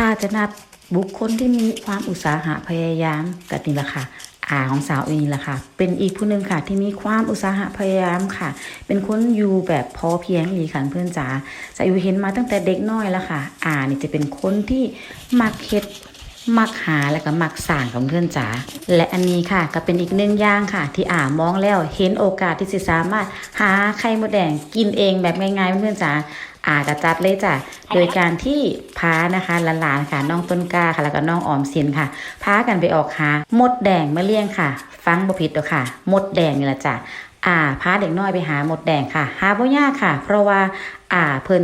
ถ้าจะนับบุคคลที่มีความอุตสาหะพยายามกับนี่แหละค่ะอาของสาวเองแหละค่ะ เป็นอีกผู้หนึ่งค่ะที่มีความอุตสาหะพยายามค่ะ เป็นคนอยู่แบบพอเพียงอีค่ะเพื่อนจ๋าสาวอยู่เห็นมาตั้งแต่เด็กน้อยแล้วค่ะอานี่จะเป็นคนที่มักเฮ็ด มักหาและก็มักสร้างของเพื่อนจ๋าและอันนี้ค่ะก็เป็นอีกหนึ่งอย่างค่ะ ที่อ่ามองแล้วเห็นโอกาสที่จะสามารถหาไข่มดแดงกินเองแบบง่ายๆเพื่อนๆจ๋าอ่ากระจัดเลยจ้ะ โดยการที่พานะคะหลานๆค่ะน้องต้นกล้าค่ะแล้วก็น้องออมสินค่ะ พากันไปออกหามดแดงมาเลี้ยงค่ะ ฟังบ่ผิดหรอกค่ะ มดแดงนี่แหละจ้ะอ่าพาเด็กน้อยไปหามดแดงค่ะ หาบ่ยากค่ะ เพราะว่าอ่าเพิ่น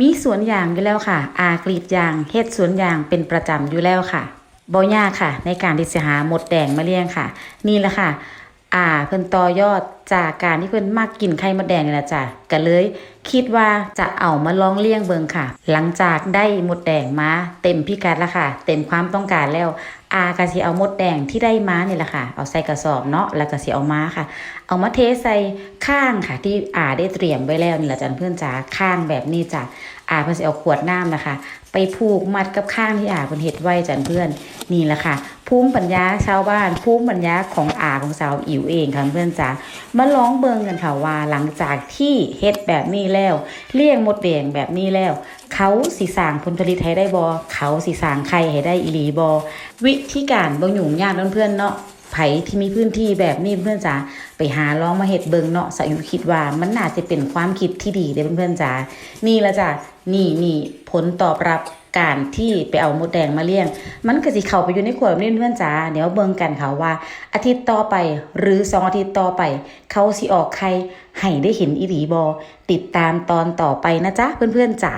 มีสวนยางอยู่แล้วค่ะ อากรีดยางเฮ็ดสวนยางเป็นประจำอยู่แล้วค่ะบ่ยากค่ะ ในการที่จะหาหมดแดงมาเลี้ยงค่ะ นี่แหละค่ะ อ่าเพิ่นต่อยอด จากการที่เพิ่นมักกินไข่มดแดงนี่แหละจ้ะก็เลย คิดว่าจะเอามาลองเลี้ยงเบิงค่ะ หลังจากได้มดแดงมาเต็มพิกัดแล้วค่ะ เต็มความต้องการแล้ว อาก็สิเอามดแดงที่ได้มานี่แหละค่ะ เอาใส่กระสอบเนาะแล้วก็สิเอามาค่ะ เอามาเทใส่ข้างค่ะ ที่อาได้เตรียมไว้แล้วนี่แหละจ้ะเพื่อนจ๋าข้างแบบนี้จ้ะอาเพิ่นสิเอาขวดน้ำนะคะ ไปผูกมัดกับข้างที่อาเพิ่นเฮ็ดไว้จ้ะเพื่อนนี่แหละค่ะภูมิปัญญาชาวบ้านภูมิปัญญาของอาของสาวอิ๋วเองค่ะเพื่อนจ๋ามาลองเบิงกันค่ะว่าหลังจากที่เฮ็ดแบบนี้แล้ว เลี้ยงมดแดงแบบนี้แล้ว เขาสิสางผลผลิตให้ได้บ่เขาสิสางไข่ให้ได้อีหลีบ่วิธีการบ่ยุ่งยากเพื่อนเนาะไผที่มีพื้นที่แบบนี้เพื่อนจ๋าไปหาลองมาเฮ็ดเบิงเนาะสายุคิดว่ามันน่าจะเป็นความคิดที่ดีเด้เพื่อนๆจ๋านี่ละจ้ะนี่นี่ผลตอบรับ การที่ไปเอามดแดงมาเลี้ยง มันก็สิเข้าไปอยู่ในขวดนี่เพื่อนจ๋าเดี๋ยวเบิ่งกันค่ะว่า อาทิตย์ต่อไปหรือสองอาทิตย์ต่อไป เขาสิออกใครให้ได้เห็นอีหลีบอติดตามตอนต่อไปนะจ๊ะเพื่อนๆจ๋า